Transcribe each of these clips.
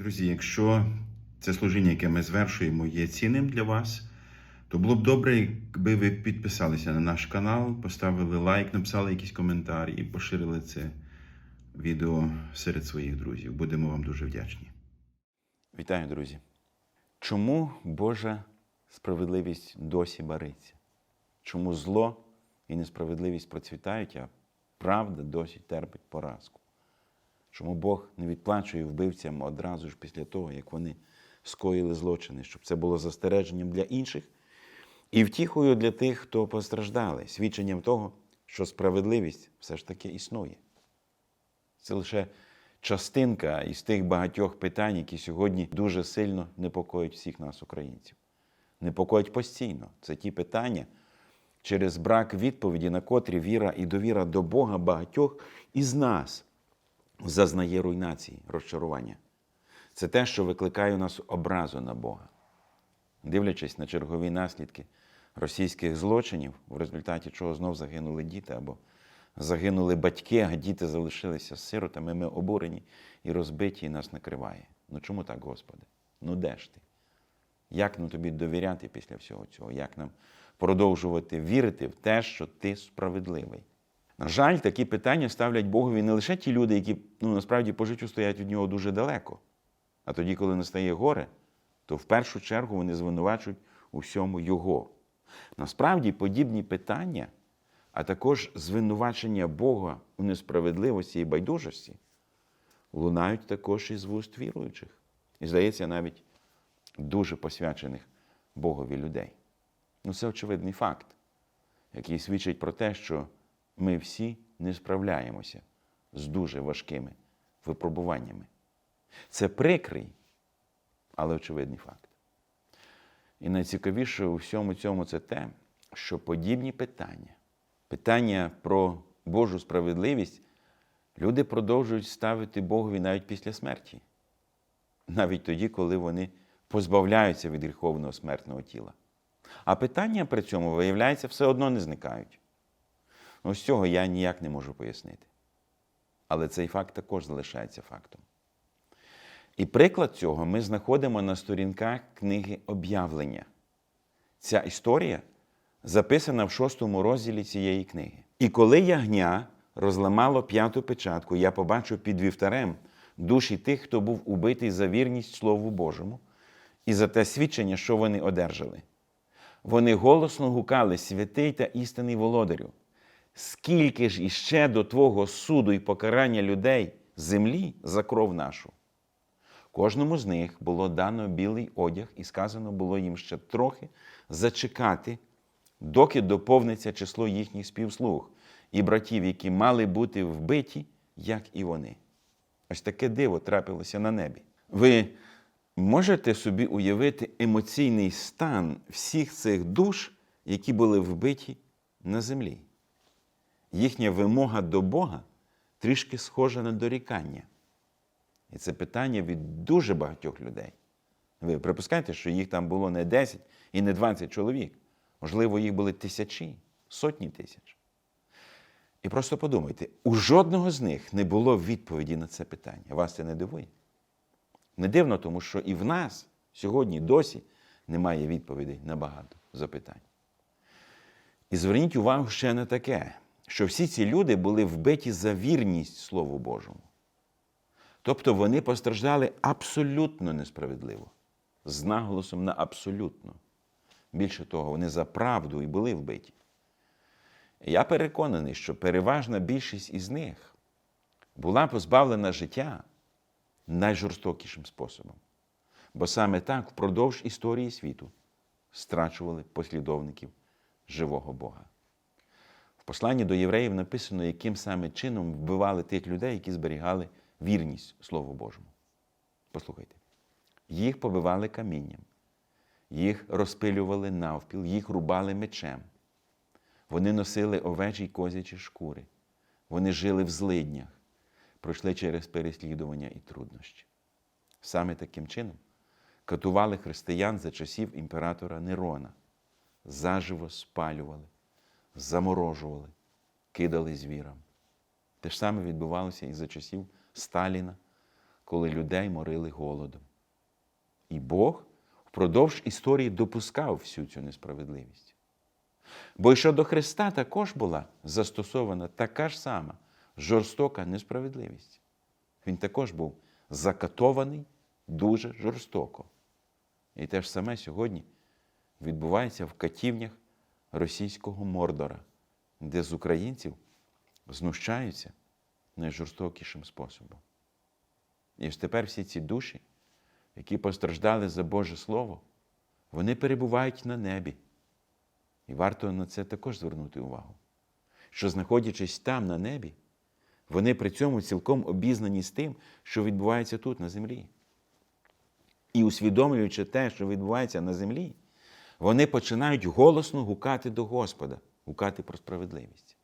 Друзі, якщо це служіння, яке ми звершуємо, є цінним для вас, то було б добре, якби ви підписалися на наш канал, поставили лайк, написали якийсь коментар і поширили це відео серед своїх друзів. Будемо вам дуже вдячні. Вітаю, друзі! Чому Божа справедливість досі бариться? Чому зло і несправедливість процвітають, а правда досі терпить поразку? Чому Бог не відплачує вбивцям одразу ж після того, як вони скоїли злочини, щоб це було застереженням для інших і втіхою для тих, хто постраждали, свідченням того, що справедливість все ж таки існує. Це лише частинка із тих багатьох питань, які сьогодні дуже сильно непокоять всіх нас, українців. Непокоять постійно. Це ті питання, через брак відповіді, на котрі віра і довіра до Бога багатьох із нас зазнає руйнації, розчарування. Це те, що викликає у нас образу на Бога. Дивлячись на чергові наслідки російських злочинів, в результаті чого знов загинули діти або загинули батьки, а діти залишилися сиротами, ми обурені і розбиті, і нас накриває. Ну чому так, Господи? Ну де ж ти? Як нам тобі довіряти після всього цього? Як нам продовжувати вірити в те, що ти справедливий? На жаль, такі питання ставлять Богові не лише ті люди, які ну, насправді по життю стоять від нього дуже далеко. А тоді, коли настає горе, то в першу чергу вони звинувачують у всьому Його. Насправді, подібні питання, а також звинувачення Бога у несправедливості і байдужості, лунають також із вуст віруючих. І, здається, навіть дуже посвячених Богові людей. Ну, це очевидний факт, який свідчить про те, що ми всі не справляємося з дуже важкими випробуваннями. Це прикрий, але очевидний факт. І найцікавіше у всьому цьому це те, що подібні питання, питання про Божу справедливість, люди продовжують ставити Богові навіть після смерті, навіть тоді, коли вони позбавляються від гріховного смертного тіла. А питання при цьому, виявляється, все одно не зникають. Ну, з цього я ніяк не можу пояснити. Але цей факт також залишається фактом. І приклад цього ми знаходимо на сторінках книги об'явлення. Ця історія записана в шостому розділі цієї книги. І коли ягня розламало п'яту печатку, я побачив під вівтарем душі тих, хто був убитий за вірність Слову Божому, і за те свідчення, що вони одержали. Вони голосно гукали святий та істинний володарю. Скільки ж іще до Твого суду і покарання людей землі за кров нашу? Кожному з них було дано білий одяг, і сказано було їм ще трохи зачекати, доки доповниться число їхніх співслуг і братів, які мали бути вбиті, як і вони. Ось таке диво трапилося на небі. Ви можете собі уявити емоційний стан всіх цих душ, які були вбиті на землі. Їхня вимога до Бога трішки схожа на дорікання. І це питання від дуже багатьох людей. Ви припускаєте, що їх там було не 10 і не 20 чоловік. Можливо, їх були тисячі, сотні тисяч. І просто подумайте, у жодного з них не було відповіді на це питання. Вас це не дивує? Не дивно, тому що і в нас сьогодні досі немає відповідей на багато запитань. І зверніть увагу ще на таке, що всі ці люди були вбиті за вірність Слову Божому. Тобто вони постраждали абсолютно несправедливо, з наголосом на абсолютно. Більше того, вони за правду і були вбиті. Я переконаний, що переважна більшість із них була позбавлена життя найжорстокішим способом. Бо саме так впродовж історії світу страчували послідовників живого Бога. Посланні до євреїв написано, яким саме чином вбивали тих людей, які зберігали вірність Слову Божому. Послухайте, їх побивали камінням, їх розпилювали навпіл, їх рубали мечем. Вони носили овечі й козячі шкури. Вони жили в злиднях, пройшли через переслідування і труднощі. Саме таким чином катували християн за часів імператора Нерона, заживо спалювали, заморожували, кидали звірам. Те ж саме відбувалося і за часів Сталіна, коли людей морили голодом. І Бог впродовж історії допускав всю цю несправедливість. Бо й щодо Христа також була застосована така ж сама жорстока несправедливість. Він також був закатований дуже жорстоко. І те ж саме сьогодні відбувається в катівнях російського Мордора, де з українців знущаються найжорстокішим способом. І ось тепер всі ці душі, які постраждали за Боже Слово, вони перебувають на небі. І варто на це також звернути увагу, що, знаходячись там, на небі, вони при цьому цілком обізнані з тим, що відбувається тут, на землі. І усвідомлюючи те, що відбувається на землі, вони починають голосно гукати до Господа, гукати про справедливість.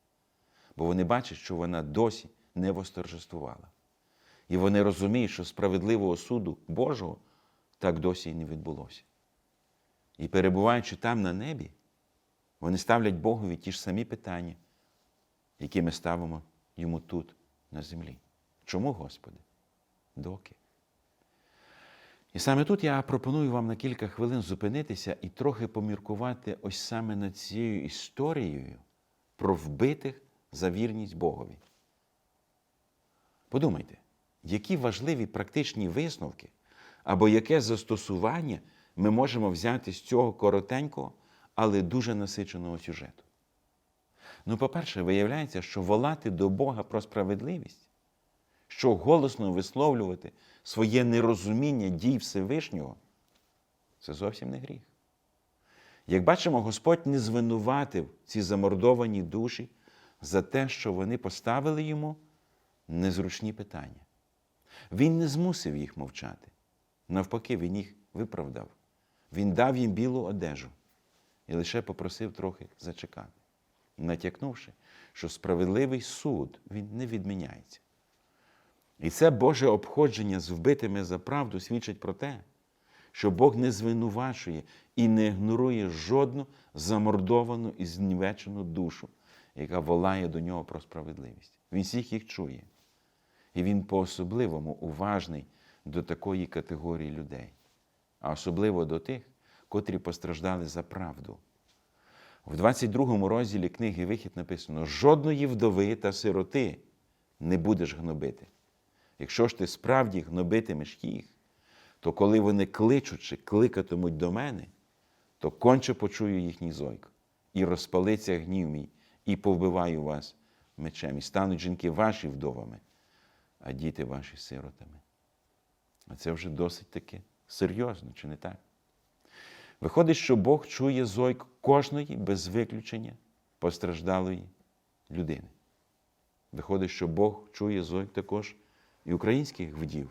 Бо вони бачать, що вона досі не восторжествувала. І вони розуміють, що справедливого суду Божого так досі і не відбулося. І перебуваючи там на небі, вони ставлять Богові ті ж самі питання, які ми ставимо йому тут, на землі. Чому, Господи? Доки? І саме тут я пропоную вам на кілька хвилин зупинитися і трохи поміркувати ось саме над цією історією про вбитих за вірність Богові. Подумайте, які важливі практичні висновки або яке застосування ми можемо взяти з цього коротенького, але дуже насиченого сюжету. Ну, по-перше, виявляється, що волати до Бога про справедливість, що голосно висловлювати своє нерозуміння дій Всевишнього, це зовсім не гріх. Як бачимо, Господь не звинуватив ці замордовані душі за те, що вони поставили йому незручні питання. Він не змусив їх мовчати. Навпаки, він їх виправдав. Він дав їм білу одежу і лише попросив трохи зачекати, натякнувши, що справедливий суд він не відміняється. І це Боже обходження з вбитими за правду свідчить про те, що Бог не звинувачує і не ігнорує жодну замордовану і знівечену душу, яка волає до нього про справедливість. Він всіх їх чує. І він по-особливому уважний до такої категорії людей, а особливо до тих, котрі постраждали за правду. В 22 розділі книги Вихід написано: жодної вдови та сироти не будеш гнобити. Якщо ж ти справді гнобитимеш їх, то коли вони кличучи, кликатимуть до мене, то конче почую їхній зойк, і розпалиться гнів мій, і повбиваю вас мечем, і стануть жінки ваші вдовами, а діти ваші сиротами. А це вже досить таки серйозно, чи не так? Виходить, що Бог чує зойк кожної без виключення постраждалої людини. Виходить, що Бог чує зойк також і українських вдів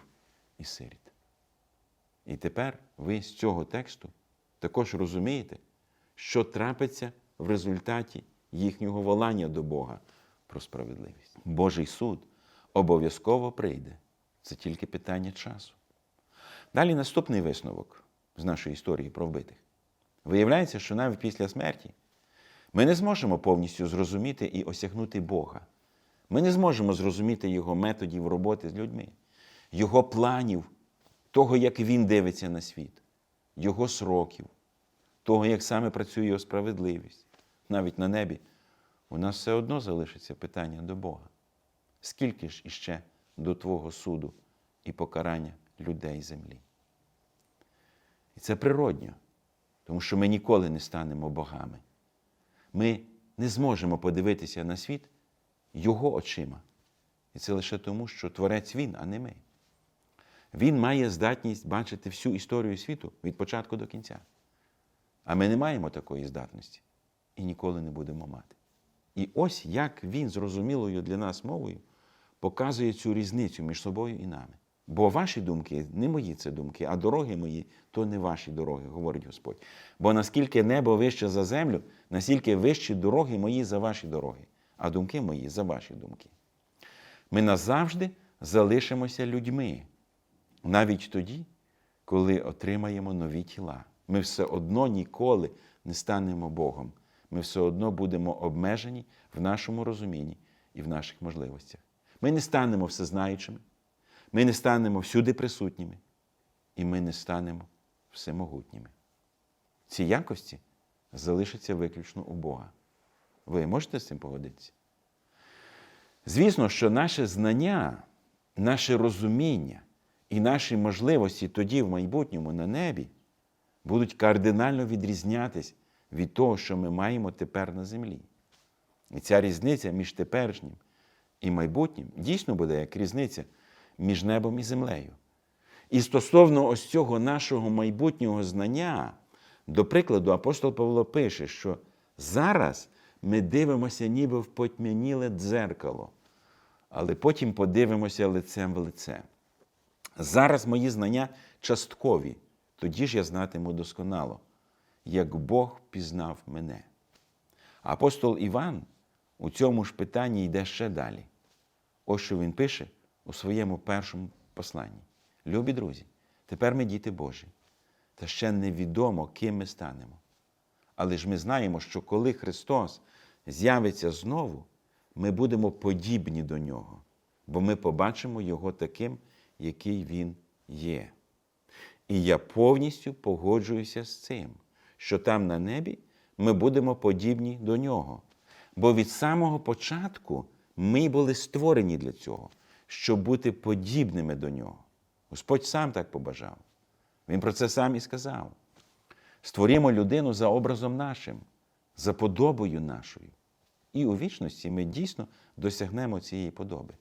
і сиріт. І тепер ви з цього тексту також розумієте, що трапиться в результаті їхнього волання до Бога про справедливість. Божий суд обов'язково прийде. Це тільки питання часу. Далі наступний висновок з нашої історії про вбитих. Виявляється, що навіть після смерті ми не зможемо повністю зрозуміти і осягнути Бога. Ми не зможемо зрозуміти Його методів роботи з людьми, Його планів, того, як Він дивиться на світ, Його сроків, того, як саме працює його справедливість. Навіть на небі у нас все одно залишиться питання до Бога. Скільки ж іще до Твого суду і покарання людей землі? І це природньо, тому що ми ніколи не станемо богами. Ми не зможемо подивитися на світ його очима. І це лише тому, що Творець Він, а не ми. Він має здатність бачити всю історію світу від початку до кінця. А ми не маємо такої здатності і ніколи не будемо мати. І ось як він зрозумілою для нас мовою показує цю різницю між собою і нами. Бо ваші думки не мої це думки, а дороги мої то не ваші дороги, говорить Господь. Бо наскільки небо вище за землю, настільки вищі дороги мої за ваші дороги, а думки мої за ваші думки. Ми назавжди залишимося людьми, навіть тоді, коли отримаємо нові тіла. Ми все одно ніколи не станемо Богом. Ми все одно будемо обмежені в нашому розумінні і в наших можливостях. Ми не станемо всезнаючими. Ми не станемо всюди присутніми, і ми не станемо всемогутніми. Ці якості залишаться виключно у Бога. Ви можете з цим погодитися? Звісно, що наше знання, наше розуміння і наші можливості тоді в майбутньому на небі будуть кардинально відрізнятись від того, що ми маємо тепер на землі. І ця різниця між теперішнім і майбутнім дійсно буде як різниця між небом і землею. І стосовно ось цього нашого майбутнього знання, до прикладу, апостол Павло пише, що зараз ми дивимося ніби в потьмяніле дзеркало, але потім подивимося лицем в лице. Зараз мої знання часткові, тоді ж я знатиму досконало, як Бог пізнав мене. Апостол Іван у цьому ж питанні йде ще далі. Ось що він пише у своєму першому посланні. Любі друзі, тепер ми діти Божі, та ще невідомо, ким ми станемо. Але ж ми знаємо, що коли Христос з'явиться знову, ми будемо подібні до Нього, бо ми побачимо Його таким, який Він є. І я повністю погоджуюся з цим, що там на небі ми будемо подібні до нього. Бо від самого початку ми були створені для цього, щоб бути подібними до нього. Господь сам так побажав. Він про це сам і сказав. Створімо людину за образом нашим, за подобою нашою. І у вічності ми дійсно досягнемо цієї подоби.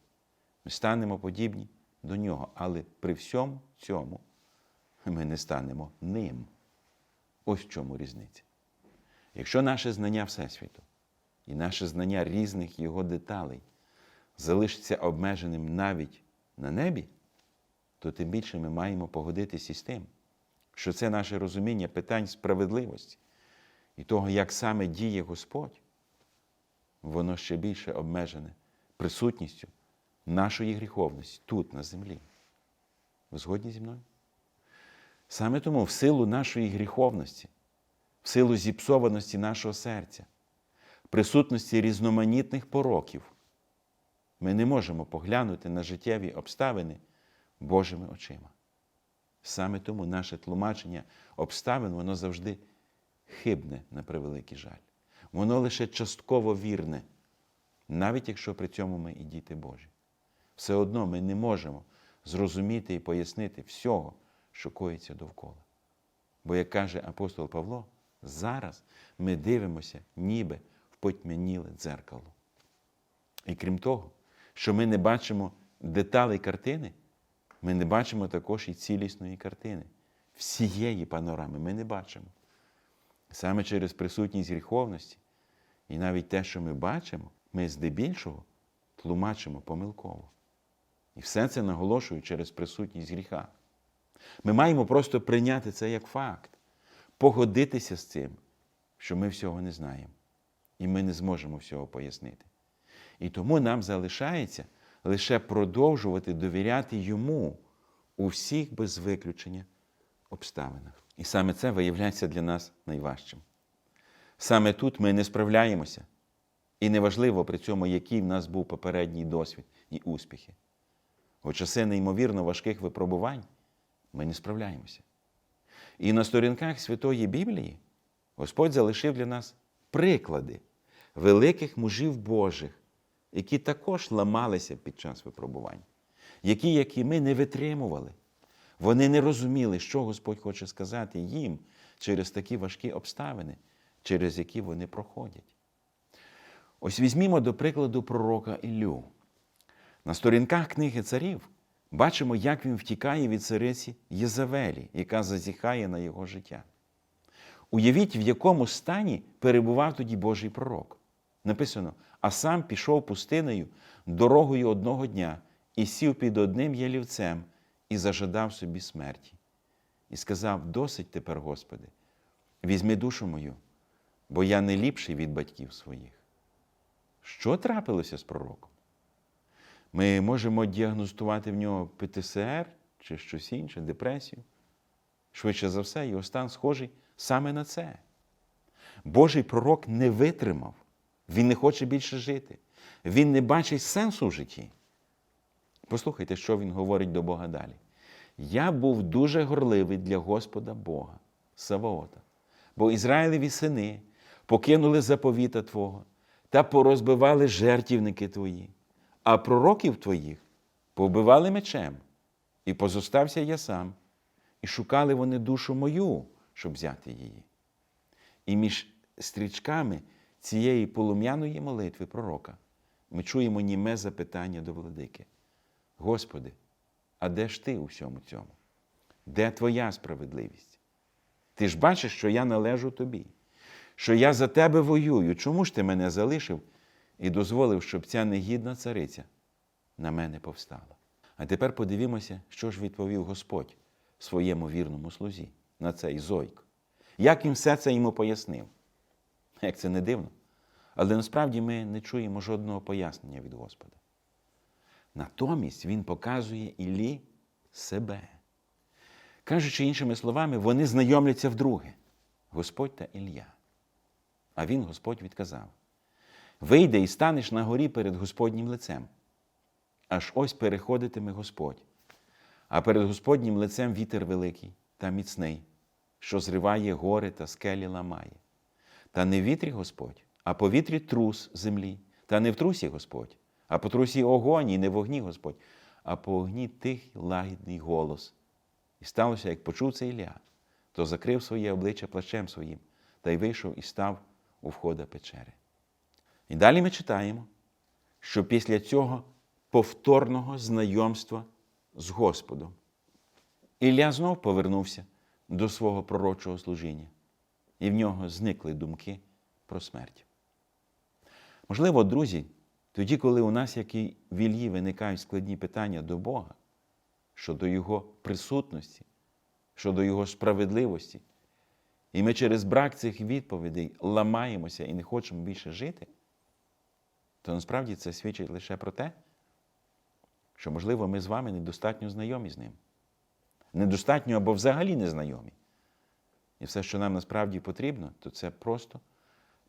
Ми станемо подібні до нього, але при всьому цьому ми не станемо ним. Ось в чому різниця. Якщо наше знання Всесвіту і наше знання різних його деталей залишиться обмеженим навіть на небі, то тим більше ми маємо погодитися із тим, що це наше розуміння питань справедливості і того, як саме діє Господь, воно ще більше обмежене присутністю нашої гріховності тут, на землі. Ви згодні зі мною? Саме тому, в силу нашої гріховності, в силу зіпсованості нашого серця, присутності різноманітних пороків, ми не можемо поглянути на життєві обставини Божими очима. Саме тому наше тлумачення обставин, воно завжди хибне на превеликий жаль. Воно лише частково вірне, навіть якщо при цьому ми і діти Божі. Все одно ми не можемо зрозуміти і пояснити всього, що коїться довкола. Бо, як каже апостол Павло, зараз ми дивимося ніби в потьмяніле дзеркало. І крім того, що ми не бачимо деталей картини, ми не бачимо також і цілісної картини. Всієї панорами ми не бачимо. Саме через присутність гріховності і навіть те, що ми бачимо, ми здебільшого тлумачимо помилково. І все це наголошую через присутність гріха. Ми маємо просто прийняти це як факт, погодитися з цим, що ми всього не знаємо, і ми не зможемо всього пояснити. І тому нам залишається лише продовжувати довіряти йому у всіх без виключення обставинах. І саме це виявляється для нас найважчим. Саме тут ми не справляємося, і неважливо при цьому, який в нас був попередній досвід і успіхи. У часи неймовірно важких випробувань ми не справляємося. І на сторінках Святої Біблії Господь залишив для нас приклади великих мужів Божих, які також ламалися під час випробувань, які, як і ми, не витримували. Вони не розуміли, що Господь хоче сказати їм через такі важкі обставини, через які вони проходять. Ось візьмімо до прикладу пророка Іллю. На сторінках книги царів бачимо, як він втікає від цариці Єзавелі, яка зазіхає на його життя. Уявіть, в якому стані перебував тоді Божий пророк. Написано: а сам пішов пустиною дорогою одного дня і сів під одним ялівцем і зажадав собі смерті. І сказав: Досить тепер, Господи, візьми душу мою, бо я не ліпший від батьків своїх. Що трапилося з пророком? Ми можемо діагностувати в нього ПТСР чи щось інше, депресію. Швидше за все, його стан схожий саме на це. Божий пророк не витримав, він не хоче більше жити. Він не бачить сенсу в житті. Послухайте, що він говорить до Бога далі. Я був дуже горливий для Господа Бога, Саваота, бо Ізраїлеві сини покинули заповіта Твого та порозбивали жертівники Твої, а пророків Твоїх повбивали мечем, і позостався я сам, і шукали вони душу мою, щоб взяти її. І між стрічками цієї полум'яної молитви пророка ми чуємо німе запитання до владики. Господи, а де ж ти у всьому цьому? Де твоя справедливість? Ти ж бачиш, що я належу тобі, що я за тебе воюю. Чому ж ти мене залишив і дозволив, щоб ця негідна цариця на мене повстала? А тепер подивімося, що ж відповів Господь своєму вірному слузі на цей зойк. Як він все це йому пояснив? Як це не дивно. Але насправді ми не чуємо жодного пояснення від Господа. Натомість він показує Іллі себе. Кажучи іншими словами, вони знайомляться вдруге Господь та Ілля. А він, Господь, відказав: Вийди і станеш на горі перед Господнім лицем. Аж ось переходитиме Господь. А перед Господнім лицем вітер великий та міцний, що зриває гори та скелі ламає. Та не в вітрі Господь, а по вітрі трус землі, та не в трусі Господь, а по трусі огонь, і не в огні Господь, а по огні тихий лагідний голос. І сталося, як почув це Ілля, то закрив своє обличчя плащем своїм та й вийшов і став у входа печери. І далі ми читаємо, що після цього повторного знайомства з Господом Ілля знов повернувся до свого пророчого служіння, і в нього зникли думки про смерть. Можливо, друзі, тоді, коли у нас, як і в Іллі, виникають складні питання до Бога щодо Його присутності, щодо Його справедливості, і ми через брак цих відповідей ламаємося і не хочемо більше жити, то насправді це свідчить лише про те, що, можливо, ми з вами недостатньо знайомі з ним. Недостатньо або взагалі не знайомі. І все, що нам насправді потрібно, то це просто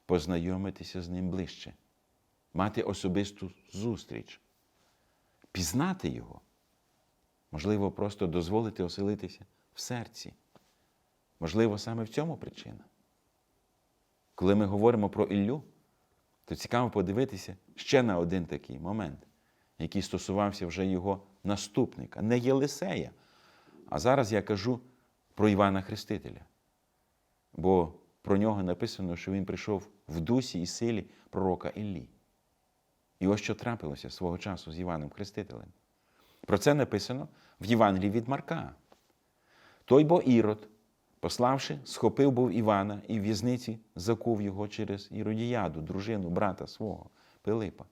познайомитися з ним ближче, мати особисту зустріч, пізнати його. Можливо, просто дозволити оселитися в серці. Можливо, саме в цьому причина. Коли ми говоримо про Іллю, то цікаво подивитися ще на один такий момент, який стосувався вже його наступника, не Єлисея. А зараз я кажу про Івана Хрестителя. Бо про нього написано, що він прийшов в дусі і силі пророка Іллі. І ось що трапилося свого часу з Іваном Хрестителем. Про це написано в Євангелії від Марка. Той бо Ірод, пославши, схопив був Івана і в в'язниці закув його через Іродіяду, дружину брата свого Пилипа.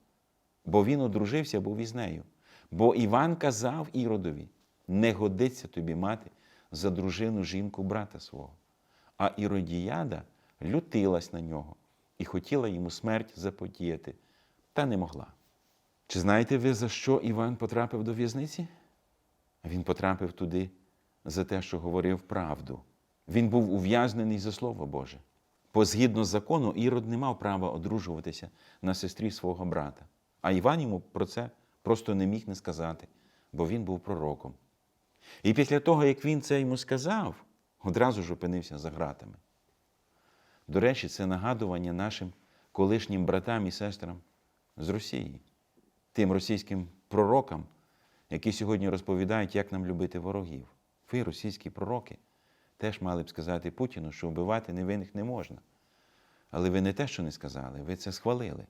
Бо він одружився був із нею. Бо Іван казав Іродові: не годиться тобі мати за дружину жінку брата свого. А Іродіяда лютилась на нього і хотіла йому смерть заподіяти, та не могла. Чи знаєте ви, за що Іван потрапив до в'язниці? Він потрапив туди за те, що говорив правду. Він був ув'язнений за Слово Боже. По згідно з закону, Ірод не мав права одружуватися на сестрі свого брата. А Іван йому про це просто не міг не сказати, бо він був пророком. І після того, як він це йому сказав, одразу ж опинився за ґратами. До речі, це нагадування нашим колишнім братам і сестрам з Росії, тим російським пророкам, які сьогодні розповідають, як нам любити ворогів. Ви, російські пророки, теж мали б сказати Путіну, що вбивати невинних не можна. Але ви не те, що не сказали, ви це схвалили.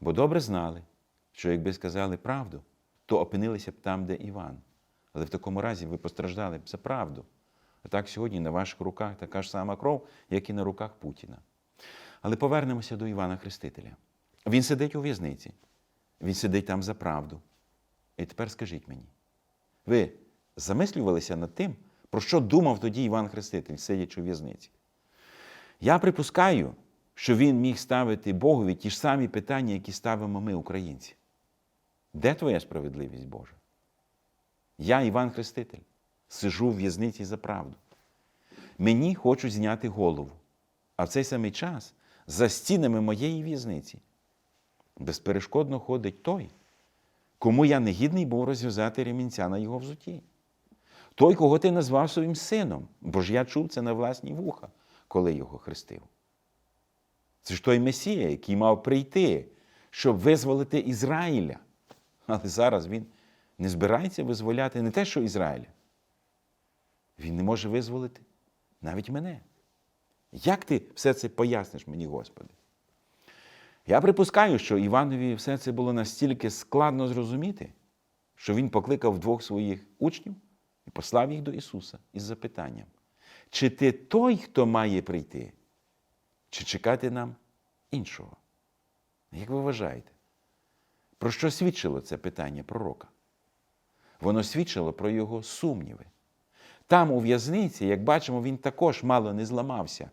Бо добре знали, що якби сказали правду, то опинилися б там, де Іван. Але в такому разі ви постраждали б за правду. А так сьогодні на ваших руках така ж сама кров, як і на руках Путіна. Але повернемося до Івана Хрестителя. Він сидить у в'язниці, він сидить там за правду. І тепер скажіть мені, ви замислювалися над тим, про що думав тоді Іван Хреститель, сидячи у в'язниці? Я припускаю, що він міг ставити Богові ті ж самі питання, які ставимо ми, українці. Де твоя справедливість Божа? Я, Іван Хреститель, сижу в в'язниці за правду. Мені хочуть зняти голову, а в цей самий час за стінами моєї в'язниці безперешкодно ходить той, кому я негідний був розв'язати ремінця на його взуті. Той, кого ти назвав своїм сином, бо ж я чув це на власні вуха, коли його хрестив. Це ж той Месія, який мав прийти, щоб визволити Ізраїля. Але зараз він не збирається визволяти не те, що Ізраїля. Він не може визволити навіть мене. Як ти все це поясниш мені, Господи? Я припускаю, що Іванові все це було настільки складно зрозуміти, що він покликав двох своїх учнів і послав їх до Ісуса із запитанням: чи ти той, хто має прийти, чи чекати нам іншого? Як ви вважаєте? Про що свідчило це питання пророка? Воно свідчило про його сумніви. Там, у в'язниці, як бачимо, він також мало не зламався.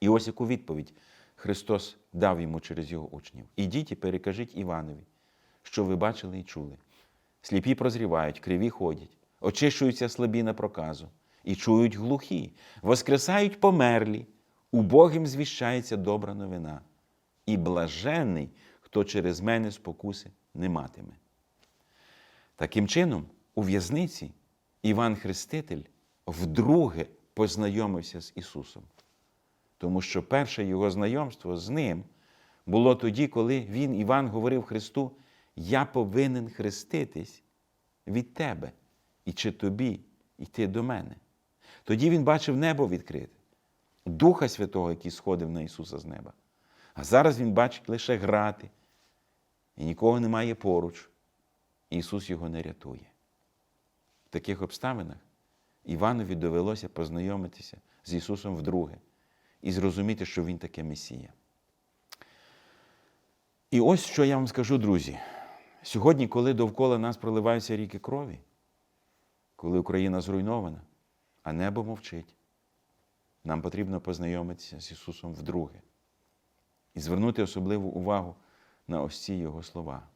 І ось яку відповідь Христос дав йому через його учнів. Ідіть і перекажіть Іванові, що ви бачили і чули. Сліпі прозрівають, криві ходять, очищуються слабі на проказу, і чують глухі, воскресають померлі, убогим звіщається добра новина, і блаженний, хто через мене спокуси не матиме. Таким чином, у в'язниці Іван Хреститель вдруге познайомився з Ісусом. Тому що перше його знайомство з ним було тоді, коли він, Іван, говорив Христу: Я повинен хреститись від тебе, і чи тобі йти до мене. Тоді він бачив небо відкрите, Духа Святого, який сходив на Ісуса з неба. А зараз він бачить лише грати, і нікого немає поруч. Ісус його не рятує. Таких обставинах Іванові довелося познайомитися з Ісусом вдруге і зрозуміти, що Він таке Месія. І ось що я вам скажу, друзі. Сьогодні, коли довкола нас проливаються ріки крові, коли Україна зруйнована, а небо мовчить, нам потрібно познайомитися з Ісусом вдруге і звернути особливу увагу на ось ці Його слова.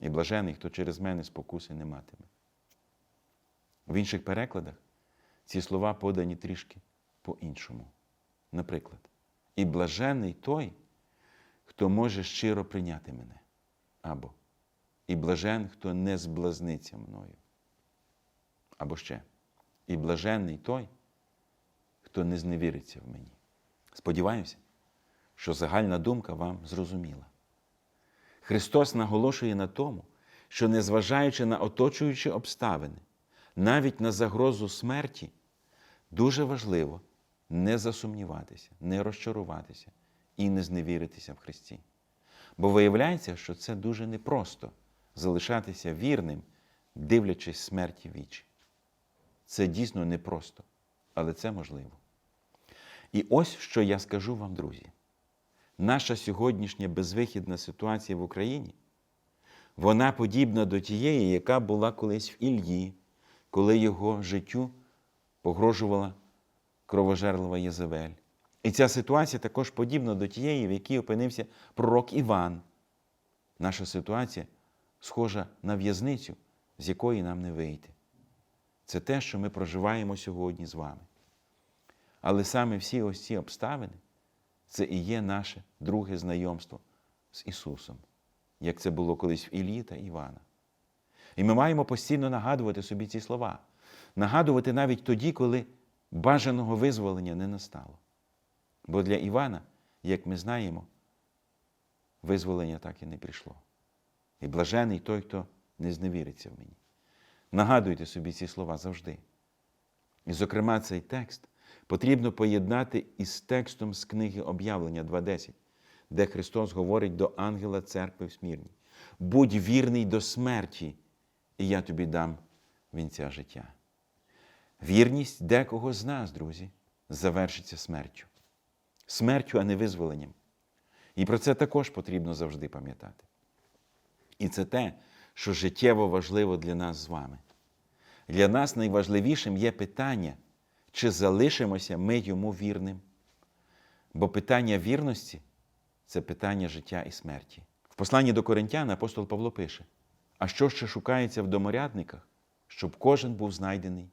І блажений, хто через мене спокуси не матиме. В інших перекладах ці слова подані трішки по-іншому. Наприклад, і блажений той, хто може щиро прийняти мене. Або і блажен, хто не зблазниться мною. Або ще, і блаженний той, хто не зневіриться в мені. Сподіваюся, що загальна думка вам зрозуміла. Христос наголошує на тому, що незважаючи на оточуючі обставини, навіть на загрозу смерті, дуже важливо не засумніватися, не розчаруватися і не зневіритися в Христі. Бо виявляється, що це дуже непросто залишатися вірним, дивлячись смерті вічі. Це дійсно непросто, але це можливо. І ось що я скажу вам, друзі. Наша сьогоднішня безвихідна ситуація в Україні, вона подібна до тієї, яка була колись в Ільї, коли його життю погрожувала кровожерлива Єзавель. І ця ситуація також подібна до тієї, в якій опинився пророк Іван. Наша ситуація схожа на в'язницю, з якої нам не вийти. Це те, що ми проживаємо сьогодні з вами. Але саме всі ось ці обставини це і є наше друге знайомство з Ісусом, як це було колись в Іллі та Івана. І ми маємо постійно нагадувати собі ці слова, нагадувати навіть тоді, коли бажаного визволення не настало. Бо для Івана, як ми знаємо, визволення так і не прийшло. І блажений той, хто не зневіриться в мені. Нагадуйте собі ці слова завжди. І, зокрема, цей текст потрібно поєднати із текстом з книги Об'явлення 2.10, де Христос говорить до ангела церкви в Смірні. Будь вірний до смерті, і я тобі дам вінця життя. Вірність декого з нас, друзі, завершиться смертю. Смертю, а не визволенням. І про це також потрібно завжди пам'ятати. І це те, що життєво важливо для нас з вами. Для нас найважливішим є питання, чи залишимося ми йому вірним. Бо питання вірності це питання життя і смерті. В посланні до Коринтян апостол Павло пише: а що ще шукається в доморядниках, щоб кожен був знайдений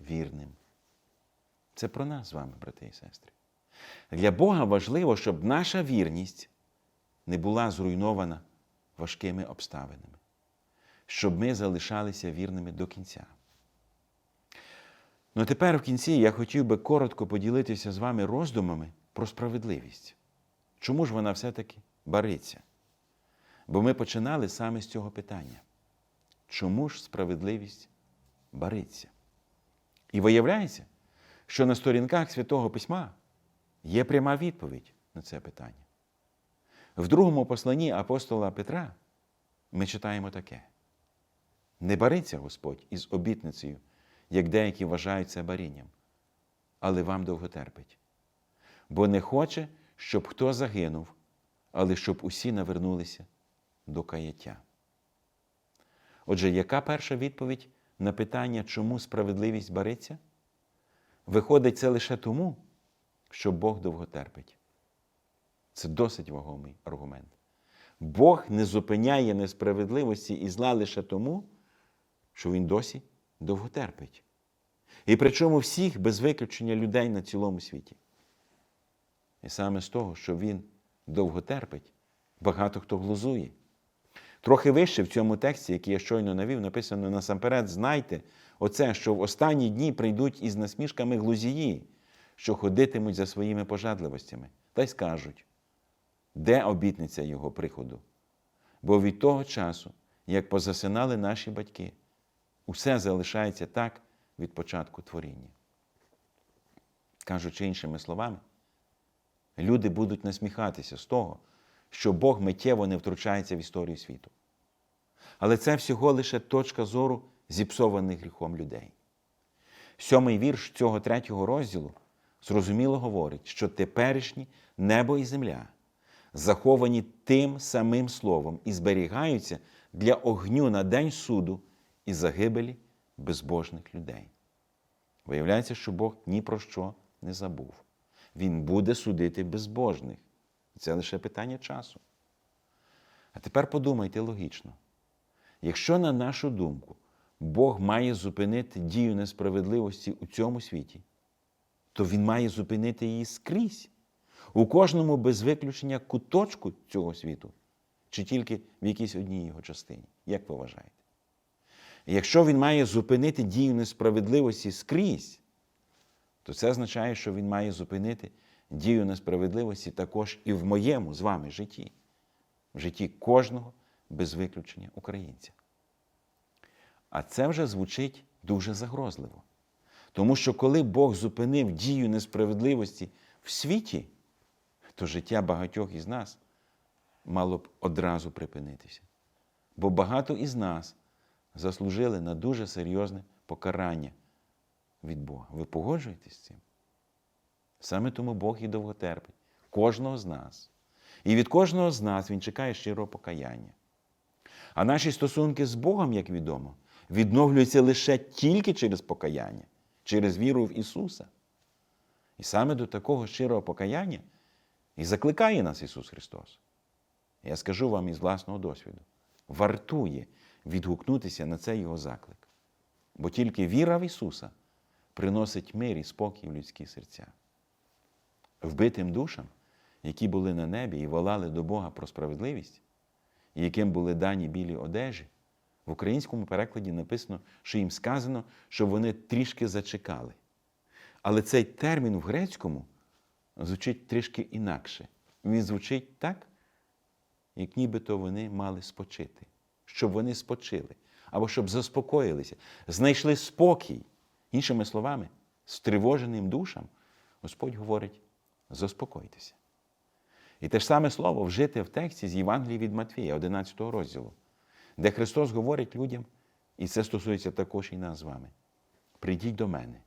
вірним? Це про нас з вами, брати і сестри. Для Бога важливо, щоб наша вірність не була зруйнована важкими обставинами, щоб ми залишалися вірними до кінця. Ну тепер в кінці я хотів би коротко поділитися з вами роздумами про справедливість. Чому ж вона все-таки бариться? Бо ми починали саме з цього питання. Чому ж справедливість бариться? І виявляється, що на сторінках Святого Письма є пряма відповідь на це питання. В другому посланні апостола Петра ми читаємо таке: не бариться Господь із обітницею, як деякі вважають це барінням, але вам довго терпить, бо не хоче, щоб хто загинув, але щоб усі навернулися до каяття. Отже, яка перша відповідь на питання, чому справедливість бариться? Виходить, це лише тому, що Бог довго терпить. Це досить вагомий аргумент. Бог не зупиняє несправедливості і зла лише тому, що Він досі довго терпить. І причому всіх без виключення людей на цілому світі. І саме з того, що Він довго терпить, багато хто глузує. Трохи вище в цьому тексті, який я щойно навів, написано насамперед, знайте оце, що в останні дні прийдуть із насмішками глузії, що ходитимуть за своїми пожадливостями, та й скажуть, де обітниця Його приходу? Бо від того часу, як позасинали наші батьки, усе залишається так від початку творіння. Кажучи іншими словами, люди будуть насміхатися з того, що Бог миттєво не втручається в історію світу. Але це всього лише точка зору зіпсованих гріхом людей. Сьомий вірш цього третього розділу зрозуміло говорить, що теперішні небо і земля заховані тим самим словом і зберігаються для огню на день суду і загибелі безбожних людей. Виявляється, що Бог ні про що не забув. Він буде судити безбожних. Це лише питання часу. А тепер подумайте логічно. Якщо, на нашу думку, Бог має зупинити дію несправедливості у цьому світі, то Він має зупинити її скрізь, у кожному без виключення куточку цього світу, чи тільки в якійсь одній його частині. Як ви вважаєте? Якщо він має зупинити дію несправедливості скрізь, то це означає, що він має зупинити дію несправедливості також і в моєму з вами житті, в житті кожного без виключення українця. А це вже звучить дуже загрозливо. Тому що коли Бог зупинив дію несправедливості в світі, то життя багатьох із нас мало б одразу припинитися. Бо багато із нас заслужили на дуже серйозне покарання від Бога. Ви погоджуєтесь з цим? Саме тому Бог і довго терпить кожного з нас. І від кожного з нас Він чекає щирого покаяння. А наші стосунки з Богом, як відомо, відновлюються лише тільки через покаяння, через віру в Ісуса. І саме до такого щирого покаяння і закликає нас Ісус Христос. Я скажу вам із власного досвіду: вартує відгукнутися на цей Його заклик. Бо тільки віра в Ісуса приносить мир і спокій в людські серця. Вбитим душам, які були на небі і волали до Бога про справедливість, і яким були дані білі одежі, в українському перекладі написано, що їм сказано, що вони трішки зачекали. Але цей термін в грецькому звучить трішки інакше. Він звучить так, як нібито вони мали спочити, щоб вони спочили, або щоб заспокоїлися, знайшли спокій. Іншими словами, стривоженим душам Господь говорить: заспокойтеся. І те ж саме слово вжите в тексті з Євангелії від Матвія, 11 розділу, де Христос говорить людям, і це стосується також і нас з вами. Прийдіть до мене,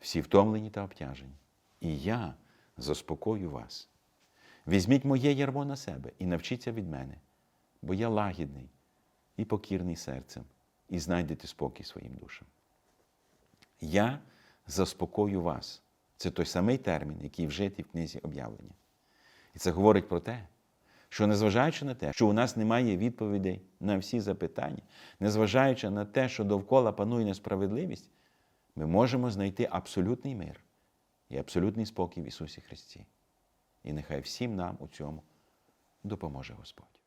всі втомлені та обтяжені, і я заспокою вас. Візьміть моє ярмо на себе і навчіться від мене, бо я лагідний і покірний серцем, і знайдете спокій своїм душам. Я заспокою вас. Це той самий термін, який вжитий в книзі об'явлення. І це говорить про те, що незважаючи на те, що у нас немає відповідей на всі запитання, незважаючи на те, що довкола панує несправедливість, ми можемо знайти абсолютний мир і абсолютний спокій в Ісусі Христі. І нехай всім нам у цьому допоможе Господь.